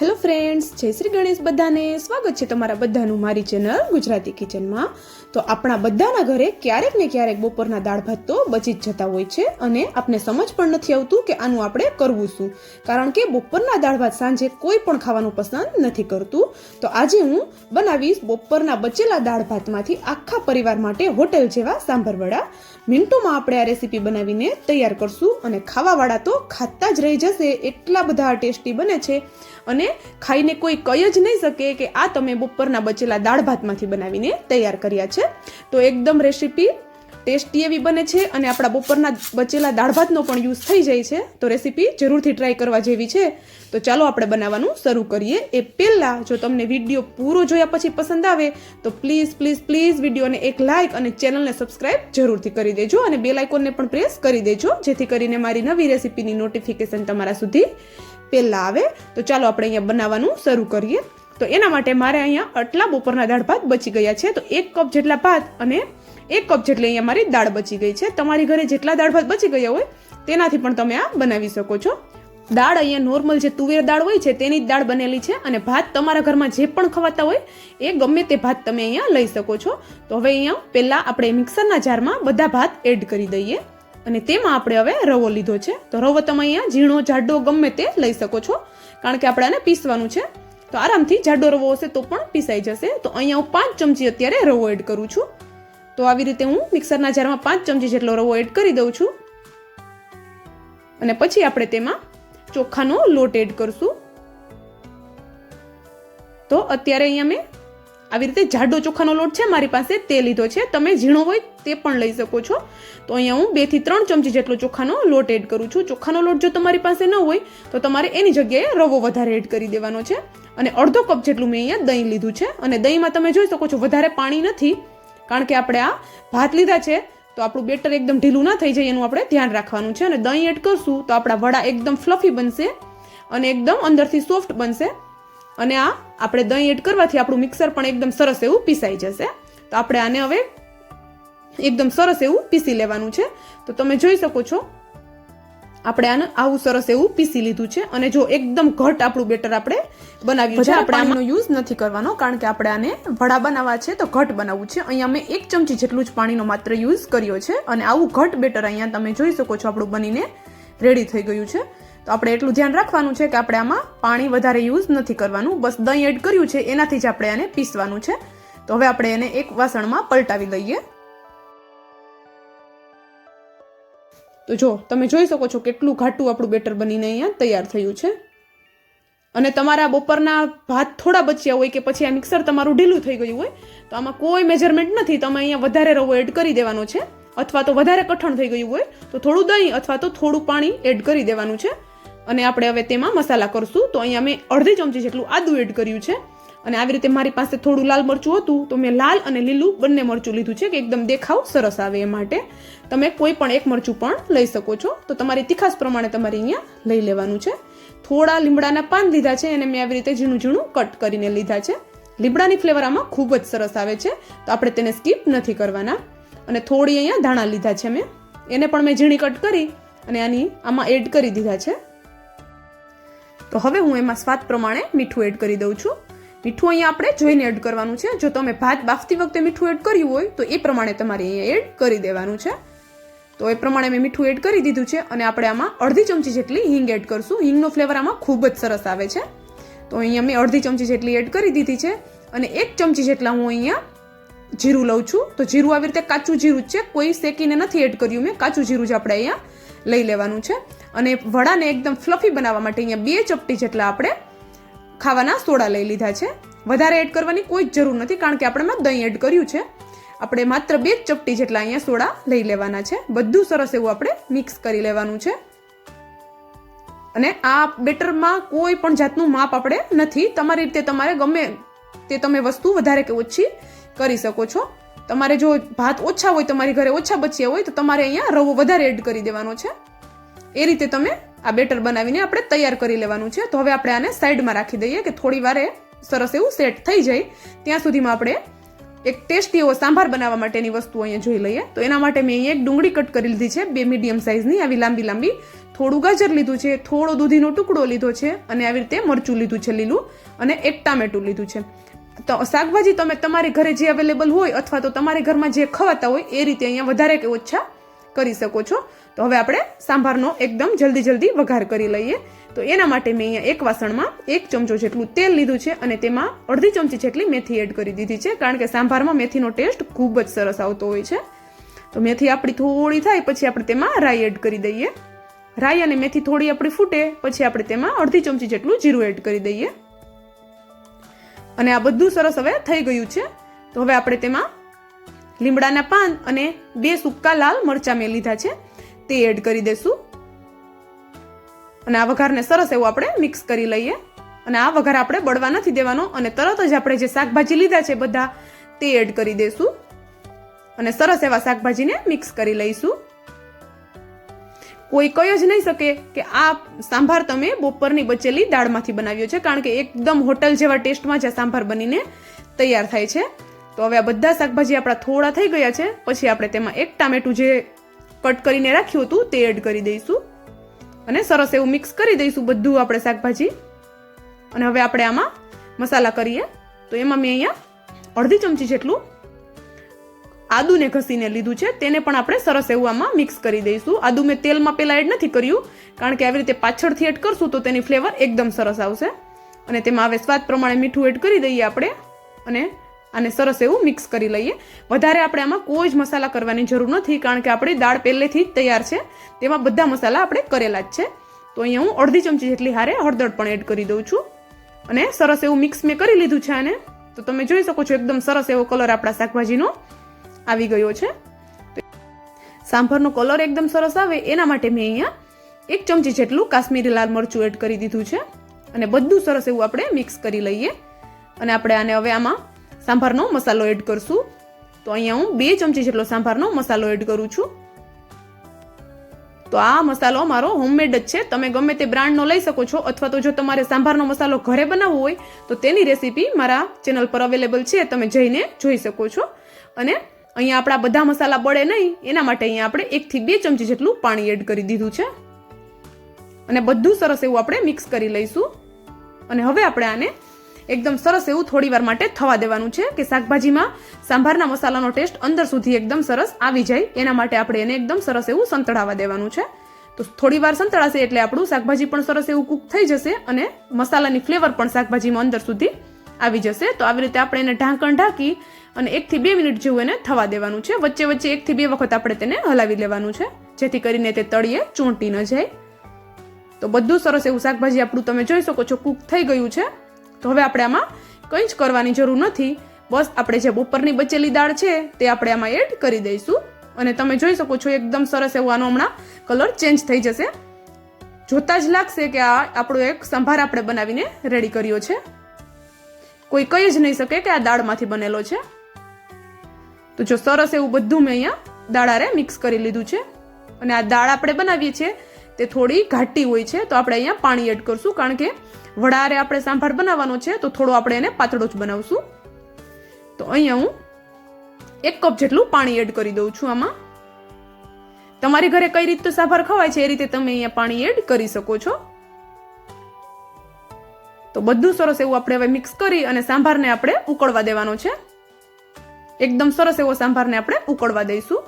Hello friends જય શ્રી ગણેશ બધાને. સ્વાગત છે તમારા બધાનું મારી ચેનલ ગુજરાતી કિચનમાં. તો આપણા બધાના ઘરે ક્યારેક ને ક્યારેક બપોરના દાળ ભાત તો બચી જ જતા હોય છે અને આપને સમજ પણ નથી આવતું કે આનું આપણે કરવું શું. કારણ કે બપોરના દાળ ભાત સાંજે કોઈ પણ ખાવાનું પસંદ નથી કરતું. તો આજે હું બનાવીશ બપોરના બચેલા દાળ ભાતમાંથી આખા પરિવાર માટે હોટેલ જેવા સાંભર વડા મિનિટોમાં આપણે આ રેસીપી બનાવીને તૈયાર કરશું અને ખાવાવાળા તો ખાતા જ રહી જશે. એટલા બધા ટેસ્ટી બને છે. અને ખાઈને કોઈ કહી જ નહીં શકે કે આ તમે બપોરના બચેલા દાળ ભાતમાંથી બનાવીને તૈયાર કર્યા છે. તો એકદમ રેસીપી ટેસ્ટી એવી બને છે અને આપણા બપોરના બચેલા દાળ ભાતનો પણ યુઝ થઈ જાય છે. તો રેસીપી જરૂરથી ટ્રાય કરવા જેવી છે. તો ચાલો આપણે બનાવવાનું શરૂ કરીએ. એ પહેલાં જો તમને વીડિયો પૂરો જોયા પછી પસંદ આવે, તો પ્લીઝ પ્લીઝ પ્લીઝ વિડીયોને એક લાઇક અને ચેનલને સબસ્ક્રાઇબ જરૂરથી કરી દેજો અને બેલ આઇકોનને પણ પ્રેસ કરી દેજો, જેથી કરીને મારી નવી રેસીપીની નોટિફિકેશન તમારા સુધી પહેલાં આવે, તો ચાલો આપણે અહીંયા બનાવવાનું શરૂ કરીએ. તો એના માટે મારે અહીંયા આટલા બપોરના દાળ ભાત બચી ગયા છે. તો એક કપ જેટલા ભાત અને એક કપ જેટલી અહીંયા મારી દાળ બચી ગઈ છે. તમારી ઘરે જેટલા દાળ ભાત બચી ગયા હોય, તેનાથી પણ તમે આ બનાવી શકો છો. દાળ અહીંયા નોર્મલ જે તુવેર દાળ હોય છે, તેની જ દાળ બનેલી છે અને ભાત તમારા ઘરમાં જે પણ ખવાતા હોય, એ ગમે તે ભાત તમે અહીંયા લઈ શકો છો. તો હવે અહીંયા પહેલાં આપણે મિક્સરના જારમાં બધા ભાત એડ કરી દઈએ. અને તેમાં આપણે હવે રવો લીધો છે. તો રવો તમે અહીંયા ઝીણો, જાડો ગમે તે લઈ શકો છો. કારણ કે આપણે આને પીસવાનું છે. તો આરામથી જાડો રવો હશે તો પણ પીસાઈ જશે. તો અહીંયા હું પાંચ ચમચી અત્યારે રવો એડ કરું છું. તો આવી રીતે હું મિક્સરના જારમાં પાંચ ચમચી જેટલો રવો એડ કરી દઉં છું. અને પછી આપણે તેમાં ચોખાનો લોટ એડ કરશું. તો અત્યારે અહીંયા મેં આવી રીતે જાડો ચોખાનો લોટ છે, મારી પાસે તે લીધો છે. તમે ઝીણો હોય તે પણ લઈ શકો છો. તો અહીંયા હું બેથી ત્રણ ચમચી જેટલો ચોખાનો લોટ એડ કરું છું. ચોખાનો લોટ જો તમારી પાસે ન હોય, તો તમારે એની જગ્યાએ રવો વધારે એડ કરી દેવાનો છે. અને અડધો કપ જેટલું મેં અહીંયા દહીં લીધું છે. અને દહીંમાં તમે જોઈ શકો છો, વધારે પાણી નથી, કારણ કે આપણે આ ભાત લીધા છે, તો આપણું બેટર એકદમ ઢીલું ના થઈ જાય, એનું આપણે ધ્યાન રાખવાનું છે. અને દહીં એડ કરશું, તો આપણા વડા એકદમ ફ્લફી બનશે અને એકદમ અંદરથી સોફ્ટ બનશે. અને આ આપણે દહીં એડ કરવાથી આપણું મિક્સર પણ એકદમ સરસ એવું પીસાઈ જશે. તો આપણે આને હવે એકદમ સરસ એવું પીસી લેવાનું છે. તો તમે જોઈ શકો છો આપણે આને આવું સરસ એવું પીસી લીધું છે અને જો એકદમ ઘટ આપણું બેટર આપણે બનાવ્યું છે. આપણે આનો યુઝ નથી કરવાનો કારણ કે આપણે આને વડા બનાવવા છે તો ઘટ બનાવવું છે. અહીંયા મેં એક ચમચી જેટલું જ પાણીનો માત્ર યુઝ કર્યો છે અને આવું ઘટ બેટર અહીંયા તમે જોઈ શકો છો આપણું બનીને રેડી થઈ ગયું છે. તો આપણે એટલું ધ્યાન રાખવાનું છે કે આપણે આમાં પાણી વધારે યુઝ નથી કરવાનું. બસ દહીં એડ કર્યું છે, એનાથી જ આપણે આને પીસવાનું છે. તો હવે આપણે એને એક વાસણમાં પલટાવી લઈએ તો જો, તમે જોઈ શકો છો કેટલું ઘાટું આપણું બેટર બનીને અહીંયા તૈયાર થયું છે. અને તમારા બપોરના ભાત થોડા બચ્યા હોય કે પછી આ મિક્સર તમારું ઢીલું થઈ ગયું હોય, તો આમાં કોઈ મેજરમેન્ટ નથી. તમે અહીંયા વધારે રવો એડ કરી દેવાનો છે. અથવા તો વધારે કઠણ થઈ ગયું હોય, તો થોડું દહીં અથવા તો થોડું પાણી એડ કરી દેવાનું છે. અને આપણે હવે તેમાં મસાલા કરશું. તો અહીંયા મેં અડધી ચમચી જેટલું આદું એડ કર્યું છે. અને આવી રીતે મારી પાસે થોડું લાલ મરચું હતું, તો મેં લાલ અને લીલું બંને મરચું લીધું છે, કે એકદમ દેખાવ સરસ આવે એ માટે. તમે કોઈ પણ એક મરચું પણ લઈ શકો છો. તો તમારી તીખાસ પ્રમાણે તમારે અહીંયા લઈ લેવાનું છે. થોડા લીમડાના પાન લીધા છે અને મેં આવી રીતે ઝીણું ઝીણું કટ કરીને લીધા છે. લીમડાની ફ્લેવર આમાં ખૂબ જ સરસ આવે છે. તો આપણે તેને સ્કીપ નથી કરવાના. અને થોડી અહીંયા ધાણા લીધા છે મેં. એને પણ મેં ઝીણી કટ કરી અને આની આમાં એડ કરી દીધા છે. તો હવે હું એમાં સ્વાદ પ્રમાણે મીઠું એડ કરી દઉં છું. મીઠું અહીંયા આપણે જોઈને એડ કરવાનું છે. જો તમે ભાત બાફતી વખતે મીઠું એડ કર્યું હોય, તો એ પ્રમાણે તમારે અહીંયા એડ કરી દેવાનું છે. તો એ પ્રમાણે મેં મીઠું એડ કરી દીધું છે અને આપણે આમાં અડધી ચમચી જેટલી હિંગ એડ કરશું. હિંગનો ફ્લેવર આમાં ખૂબ જ સરસ આવે છે. તો અહીંયા મેં અડધી ચમચી જેટલી એડ કરી દીધી છે અને એક ચમચી જેટલા હું અહીંયા જીરું લઉં છું. તો જીરું આવી રીતે કાચું જીરું જ છે. કોઈ શેકીને નથી એડ કર્યું મેં. કાચું જીરું જ આપણે અહીંયા લઈ લેવાનું છે. અને વડાને એકદમ ફ્લફી બનાવવા માટે અહીંયા બે ચપટી જેટલા આપણે ખાવાના સોડા લઈ લીધા છે. વધારે એડ કરવાની કોઈ જ જરૂર નથી, કારણ કે આપણે દહીં એડ કર્યું છે. આપણે માત્ર બે ચપટી જેટલા અહીંયા સોડા લઈ લેવાના છે. બધું સરસ એવું આપણે મિક્સ કરી લેવાનું છે. અને આ બેટરમાં કોઈ પણ જાતનું માપ આપણે નથી. તમારી રીતે તમારે ગમે તે તમે વસ્તુ વધારે કે ઓછી કરી શકો છો. તમારે જો ભાત ઓછા હોય, તમારી ઘરે ઓછા બચ્યા હોય, તો તમારે અહીંયા રવો વધારે એડ કરી દેવાનો છે. એ રીતે તમે આ બેટર બનાવીને આપણે તૈયાર કરી લેવાનું છે. તો હવે આપણે આને સાઈડમાં રાખી દઈએ કે થોડી વારે સરસ એવું સેટ થઈ જાય. ત્યાં સુધીમાં આપણે એક ટેસ્ટી એવો સાંભાર બનાવવા માટેની વસ્તુ અહીંયા જોઈ લઈએ. તો એના માટે મેં અહીંયા એક ડુંગળી કટ કરી લીધી છે. બે મીડિયમ સાઇઝની આવી લાંબી લાંબી. થોડું ગાજર લીધું છે, થોડો દૂધીનો ટુકડો લીધો છે અને આવી રીતે મરચું લીધું છે લીલું અને એક ટામેટું લીધું છે. તો શાકભાજી તમે તમારી ઘરે જે અવેલેબલ હોય અથવા તો તમારી ઘરમાં જે ખવાતા હોય એ રીતે અહીંયા વધારે કે ઓછા કરી શકો છો. તો હવે આપણે સાંભારનો એકદમ જલ્દી જલ્દી વઘાર કરી લઈએ. તો એના માટે મેં અહીંયા એક વાસણમાં એક ચમચો જેટલું તેલ લીધું છે અને તેમાં અડધી ચમચી જેટલી મેથી એડ કરી દીધી છે, કારણ કે સાંભારમાં મેથીનો ટેસ્ટ ખૂબ જ સરસ આવતો હોય છે. તો મેથી આપણી થોડી થાય પછી આપણે તેમાં રાઈ એડ કરી દઈએ. રાઈ અને મેથી થોડી આપણી ફૂટે પછી આપણે તેમાં અડધી ચમચી જેટલું જીરું એડ કરી દઈએ. અને આ બધું સરસ હવે થઈ ગયું છે. તો હવે આપણે તેમાં લીમડાના પાન અને બે સૂકા લાલ મરચાં મેં લીધા છે. તે એડ કરી દેશું. અને આ વઘારને સરસ એવું આપણે મિક્સ કરી લઈએ. અને આ વઘાર આપણે બળવા નથી દેવાનો અને તરત જ આપણે જે શાકભાજી લીધા છે બધા તે એડ કરી દઈશું અને સરસ એવા શાકભાજીને મિક્સ કરી લઈશું. કોઈ કહી જ નહીં શકે કે આ સાંભાર તમે બપોરની બચેલી દાળમાંથી બનાવ્યો છે. કારણ કે એકદમ હોટલ જેવા ટેસ્ટમાં જ આ સાંભાર બનીને તૈયાર થાય છે. તો હવે આ બધા શાકભાજી આપણા થોડા થઈ ગયા છે. પછી આપણે તેમાં એક ટામેટું જે કટ કરીને રાખ્યું હતું, તે એડ કરી દઈશું. અને સરસ એવું મિક્સ કરી દઈશું બધું આપણે શાકભાજી. અને હવે આપણે આમાં મસાલા કરીએ. તો એમાં મેં અહીંયા અડધી ચમચી જેટલું આદુને ઘસીને લીધું છે. તેને પણ આપણે સરસ એવું આમાં મિક્સ કરી દઈશું. આદુ મેં તેલમાં પહેલાં એડ નથી કર્યું, કારણ કે આવી રીતે પાછળથી એડ કરશું તો તેની ફ્લેવર એકદમ સરસ આવશે. અને તેમાં હવે સ્વાદ પ્રમાણે મીઠું એડ કરી દઈએ આપણે. અને આને સરસ એવું મિક્સ કરી લઈએ. વધારે આપણે આમાં કોઈ જ મસાલા કરવાની જરૂર નથી, કારણ કે આપણી દાળ પહેલેથી જ તૈયાર છે. તેમાં બધા મસાલા આપણે કરેલા જ છે. તો અહીંયા હું અડધી ચમચી જેટલી હારે હળદર પણ એડ કરી દઉં છું. અને સરસ એવું મિક્સ મેં કરી લીધું છે આને. તો તમે જોઈ શકો છો એકદમ સરસ એવો કલર આપણા શાકભાજીનો આવી ગયો છે. સાંભરનો કલર એકદમ સરસ આવે, એના માટે મેં અહીંયા એક ચમચી જેટલું કાશ્મીરી લાલ મરચું એડ કરી દીધું છે. અને બધું સરસ એવું આપણે મિક્સ કરી લઈએ. અને આપણે આને હવે આમાં સાંભારનો મસાલો એડ કરશું. તો અહીંયા હું બે ચમચી જેટલો સાંભારનો મસાલો એડ કરું છું. તો આ મસાલો મારો હોમમેડ જ છે. તમે ગમે તે બ્રાન્ડનો લઈ શકો છો અથવા તો જો તમારે સાંભારનો મસાલો ઘરે બનાવવો હોય, તો તેની રેસીપી મારા ચેનલ પર અવેલેબલ છે. તમે જઈને જોઈ શકો છો. અને અહીંયા આપણા બધા મસાલા બળે નહીં, એના માટે અહીંયા આપણે એકથી બે ચમચી જેટલું પાણી એડ કરી દીધું છે. અને બધું સરસ એવું આપણે મિક્સ કરી લઈશું. અને હવે આપણે આને એકદમ સરસ એવું થોડી વાર માટે થવા દેવાનું છે કે શાકભાજીમાં સાંભારના મસાલાનો ટેસ્ટ અંદર સુધી એકદમ સરસ આવી જાય. એના માટે આપણે એને એકદમ સરસ એવું સંતળાવા દેવાનું છે. તો થોડી વાર સંતળાશે એટલે આપણું શાકભાજી પણ સરસ એવું કૂક થઈ જશે અને મસાલાની ફ્લેવર પણ શાકભાજીમાં અંદર સુધી આવી જશે. તો આવી રીતે આપણે એને ઢાંકણ ઢાંકી અને એકથી બે મિનિટ જેવું એને થવા દેવાનું છે. વચ્ચે વચ્ચે એકથી બે વખત આપણે તેને હલાવી લેવાનું છે. જેથી કરીને તે તળીએ ચોંટી ન જાય. તો બધું સરસ એવું શાકભાજી આપણું તમે જોઈ શકો છો કૂક થઈ ગયું છે. તો હવે આપણે આમાં કંઈ જ કરવાની જરૂર નથી. બસ આપણે જે બપોરની બચેલી દાળ છે તે આપણે આમાં એડ કરી દઈશું. અને તમે જોઈ શકો છો એકદમ સરસ એવો આનો હમણાં કલર ચેન્જ થઈ જશે. જોતા જ લાગશે કે આ આપણો એક સંભાર આપણે બનાવીને રેડી કર્યો છે. કોઈ કહી જ નહીં શકે કે આ દાળમાંથી બનેલો છે. તો જો સરસ એવું બધું મેં અહીંયા દાળારે મિક્સ કરી લીધું છે. અને આ દાળ આપણે બનાવીએ છીએ તે થોડી ઘાટી હોય છે, તો આપણે અહીંયા પાણી એડ કરશું, કારણ કે વડારે આપણે સાંભાર બનાવવાનો છે, તો થોડો આપણે એને પાતળો જ બનાવશું. તો અહીંયા હું એક કપ જેટલું પાણી એડ કરી દઉં છું આમાં. તમારી ઘરે કઈ રીતે સાંભાર ખવાય છે, એ રીતે તમે અહીંયા પાણી એડ કરી શકો છો. તો બધું સરસ એવું આપણે હવે મિક્સ કરી અને સાંભારને આપણે ઉકળવા દેવાનો છે. એકદમ સરસ એવો સાંભારને આપણે ઉકળવા દઈશું.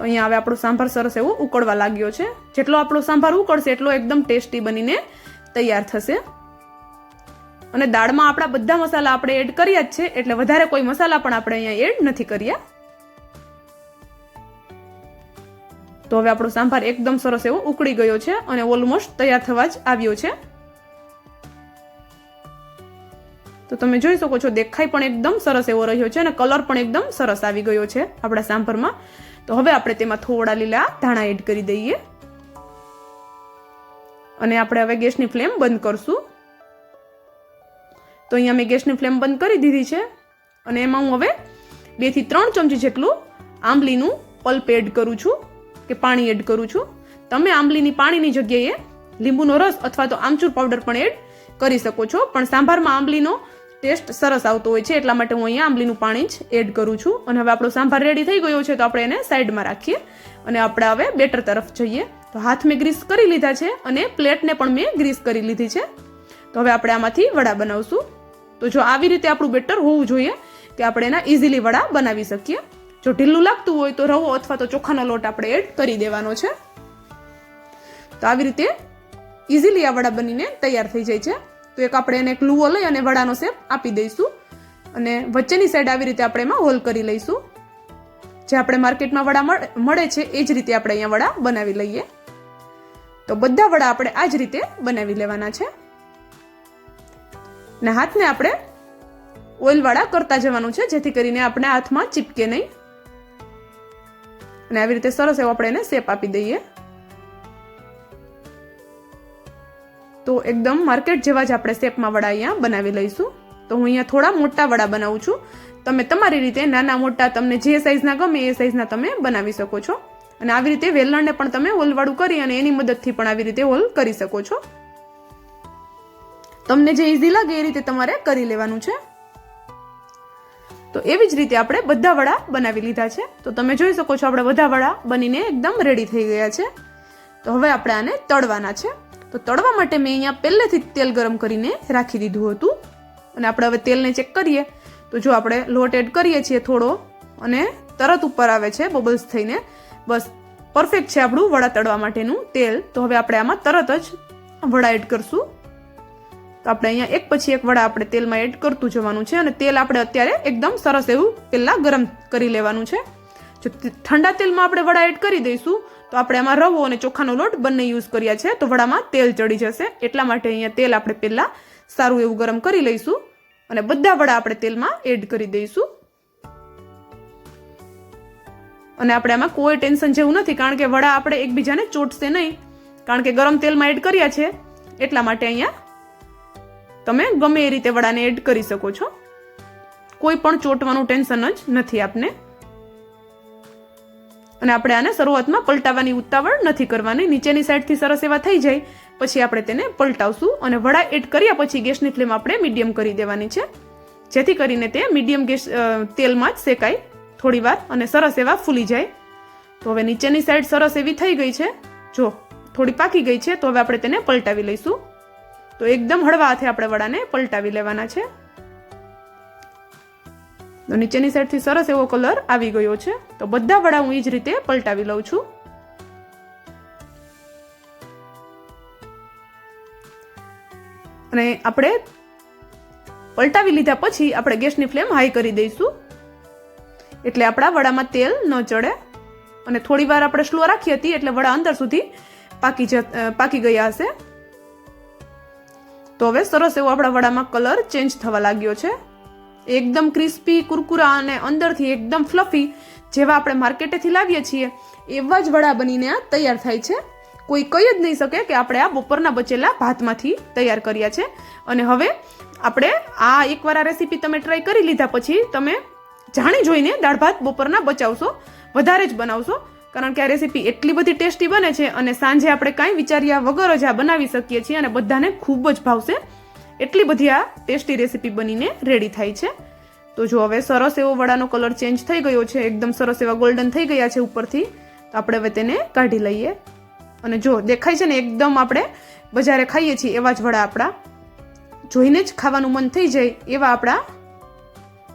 તો અહીંયા હવે આપણો સાંભાર સરસ એવો ઉકળવા લાગ્યો છે. જેટલો આપણો સાંભાર ઉકળશે એટલો એકદમ ટેસ્ટી બનીને તૈયાર થશે. અને દાળમાં આપણા બધા મસાલા આપણે એડ કર્યા જ છે, એટલે વધારે કોઈ મસાલા પણ આપણે અહીંયા એડ નથી કર્યા. તો હવે આપણો સાંભાર એકદમ સરસ એવો ઉકળી ગયો છે અને ઓલમોસ્ટ તૈયાર થવા જ આવ્યો છે. તો તમે જોઈ શકો છો દેખાય પણ એકદમ સરસ એવો રહ્યો છે અને કલર પણ એકદમ સરસ આવી ગયો છે આપણા સાંભારમાં. તો હવે આપણે તેમાં થોડા લીલા ધાણા એડ કરી દઈએ. અને આપણે હવે ગેસની ફ્લેમ બંધ કરશું. તો અહીંયા મેં ગેસની ફ્લેમ બંધ કરી દીધી છે. અને એમાં હું હવે બેથી ત્રણ ચમચી જેટલું આંબલીનું પલ્પ એડ કરું છું કે પાણી એડ કરું છું. તમે આંબલીની પાણીની જગ્યાએ લીંબુનો રસ અથવા તો આમચૂર પાવડર પણ એડ કરી શકો છો. પણ સાંભારમાં આંબલીનો ટેસ્ટ સરસ આવતો હોય છે, એટલા માટે હું અહીંયા આંબલીનું પાણી જ એડ કરું છું. અને હવે આપણો સાંભાર રેડી થઈ ગયો છે, તો આપણે એને સાઈડમાં રાખીએ. અને આપણે હવે બેટર તરફ જઈએ. તો હાથ મેં ગ્રીસ કરી લીધા છે અને પ્લેટને પણ મેં ગ્રીસ કરી લીધી છે. તો હવે આપણે આમાંથી વડા બનાવશું. તો જો આવી રીતે આપણું બેટર હોવું જોઈએ કે આપણે એના ઇઝીલી વડા બનાવી શકીએ. જો ઢીલું લાગતું હોય તો રવો અથવા તો ચોખાનો લોટ આપણે એડ કરી દેવાનો છે. તો આવી રીતે ઇઝીલી આ વડા બનીને તૈયાર થઈ જાય છે. તો એક આપણે એને એક લુવો લઈ અને વડાનો શેપ આપી દઈશું. અને વચ્ચેની સાઈડ આવી રીતે આપણે એમાં હોલ કરી લઈશું. જે આપણે માર્કેટમાં વડા મળે છે, એ જ રીતે આપણે અહીંયા વડા બનાવી લઈએ. તો બધા વડા આપણે આ જ રીતે બનાવી લેવાના છે. ને હાથને આપણે ઓઇલવાળા કરતા જવાનું છે, જેથી કરીને આપણે હાથમાં ચીપકે નહીં. અને આવી રીતે સરસ એવો આપણે એને શેપ આપી દઈએ. તો એકદમ માર્કેટ જેવા જ આપણે શેપમાં વડા અહીંયા બનાવી લઈશું. તો હું અહીંયા થોડા મોટા વડા બનાવું છું. તમે તમારી રીતે નાના મોટા તમને જે સાઈઝના ગમે એ સાઈઝના તમે બનાવી શકો છો. અને આવી રીતે વેલણને પણ તમે હોલવાળું કરી અને એની મદદથી પણ આવી રીતે હોલ કરી શકો છો. તમને જે ઇઝી લાગે એ રીતે તમારે કરી લેવાનું છે. તો એવી જ રીતે આપણે બધા વડા બનાવી લીધા છે. તો તમે જોઈ શકો છો આપણે બધા વડા બનીને એકદમ રેડી થઈ ગયા છે. તો હવે આપણે આને તળવાના છે. તો તળવા માટે મેં અહીંયા પહેલેથી જ તેલ ગરમ કરીને રાખી દીધું હતું. અને આપણે હવે તેલને ચેક કરીએ. તો જો આપણે લોટ એડ કરીએ છીએ થોડો અને તરત ઉપર આવે છે બબલ્સ થઈને. બસ પરફેક્ટ છે આપણું વડા તળવા માટેનું તેલ. તો હવે આપણે આમાં તરત જ વડા એડ કરશું. તો આપણે અહીંયા એક પછી એક વડા આપણે તેલમાં એડ કરતું જવાનું છે અને તેલ આપણે અત્યારે એકદમ સરસ એવું પહેલાં ગરમ કરી લેવાનું છે. જો ઠંડા તેલમાં આપણે વડા એડ કરી દઈશું તો આપણે આમાં રવો અને ચોખાનો લોટ બંને યુઝ કર્યા છે. તો વડામાં તેલ ચડી જશે. એટલા માટે અહીંયા તેલ આપણે પહેલાં સારું એવું ગરમ કરી લઈશું અને બધા વડા આપણે તેલમાં એડ કરી દઈશું. અને આપણે આમાં કોઈ ટેન્શન જેવું નથી, કારણ કે વડા આપણે એકબીજાને ચોટશે નહીં, કારણ કે ગરમ તેલમાં એડ કર્યા છે. એટલા માટે અહીંયા તમે ગમે એ રીતે વડાને એડ કરી શકો છો. કોઈ પણ ચોટવાનું ટેન્શન જ નથી આપને. અને આપણે આને શરૂઆતમાં પલટાવવાની ઉતાવળ નથી કરવાની. નીચેની સાઈડથી સરસ એવા થઈ જાય. પછી આપણે તેને પલટાવશું અને વડા એડ કર્યા પછી ગેસની ફ્લેમ આપણે મીડિયમ કરી દેવાની છે. જેથી કરીને તે મીડિયમ ગેસ તેલમાં જ શેકાય. થોડી વાર અને સરસ એવા ફૂલી જાય. તો હવે નીચેની સાઈડ સરસ એવી થઈ ગઈ છે. જો, થોડી પાકી ગઈ છે, તો હવે આપણે તેને પલટાવી લઈશું. તો એકદમ હળવા હાથે આપણે વડાને પલટાવી લેવાના છે. તો નીચેની સાઈડથી સરસ એવો કલર આવી ગયો છે. તો બધા વડા હું એ જ રીતે પલટાવી લઉં છું. અને આપણે પલટાવી લીધા પછી આપણે ગેસની ફ્લેમ હાઈ કરી દઈશું. એટલે આપણા વડામાં તેલ ન ચડે. અને થોડી વાર આપણે સ્લો રાખી હતી એટલે વડા અંદર સુધી પાકી જ પાકી ગયા હશે. તો હવે સરસ એવો આપણા વડામાં કલર ચેન્જ થવા લાગ્યો છે. એકદમ ક્રિસ્પી, કુરકુરા અને અંદરથી એકદમ ફ્લફી જેવા આપણે માર્કેટેથી લાવીએ છીએ, એવા જ વડા બનીને આ તૈયાર થાય છે. કોઈ કહી જ નહીં શકે કે આપણે આ બપોરના બચેલા ભાતમાંથી તૈયાર કર્યા છે. અને હવે આપણે આ એકવાર આ રેસીપી તમે ટ્રાય કરી લીધા પછી તમે જાણી જોઈને દાળ ભાત બપોરના બચાવશો, વધારે જ બનાવશો. કારણ કે આ રેસીપી એટલી બધી ટેસ્ટી બને છે અને સાંજે આપણે કાંઈ વિચાર્યા વગર જ આ બનાવી શકીએ છીએ અને બધાને ખૂબ જ ભાવશે. એટલી બધી આ ટેસ્ટી રેસીપી બનીને રેડી થાય છે. તો જો હવે સરસ એવો વડાનો કલર ચેન્જ થઈ ગયો છે, એકદમ સરસ એવા ગોલ્ડન થઈ ગયા છે ઉપરથી, તો આપણે હવે તેને કાઢી લઈએ. અને જો દેખાય છે ને, એકદમ આપણે બજારે ખાઈએ છીએ એવા જ વડા આપણા. જોઈને જ ખાવાનું મન થઈ જાય એવા આપણા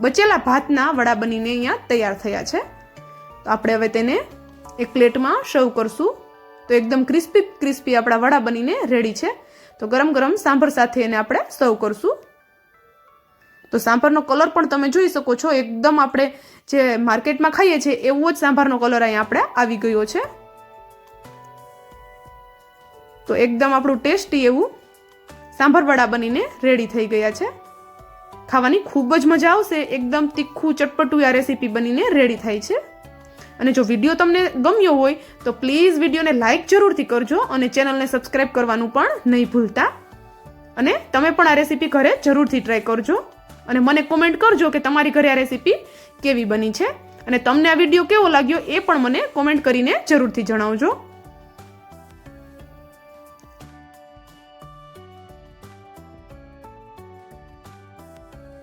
બચેલા ભાતના વડા બનીને અહીંયા તૈયાર થયા છે. તો આપણે હવે તેને એક પ્લેટમાં સર્વ કરશું. તો એકદમ ક્રિસ્પી ક્રિસ્પી આપણા વડા બનીને રેડી છે. તો ગરમ ગરમ સાંભર સાથે એને આપણે સર્વ કરશું. તો સાંભારનો કલર પણ તમે જોઈ શકો છો. એકદમ આપણે જે માર્કેટમાં ખાઈએ છીએ, એવો જ સાંભારનો કલર અહીંયા આપણે આવી ગયો છે. તો એકદમ આપણું ટેસ્ટી એવું સાંભાર વડા બનીને રેડી થઈ ગયા છે. ખાવાની ખૂબ જ મજા આવશે. એકદમ તીખું, ચટપટું આ રેસીપી બનીને રેડી થાય છે. અને જો વીડિયો તમને ગમ્યો હોય, તો પ્લીઝ વિડીયોને લાઇક જરૂરથી કરજો અને ચેનલને સબસ્ક્રાઈબ કરવાનું પણ નહીં ભૂલતા. અને તમે પણ આ રેસીપી ઘરે જરૂરથી ટ્રાય કરજો. અને મને કોમેન્ટ કરજો કે તમારી ઘરે આ રેસીપી કેવી બની છે. અને તમને આ વીડિયો કેવો લાગ્યો એ પણ મને કોમેન્ટ કરીને જરૂરથી જણાવજો.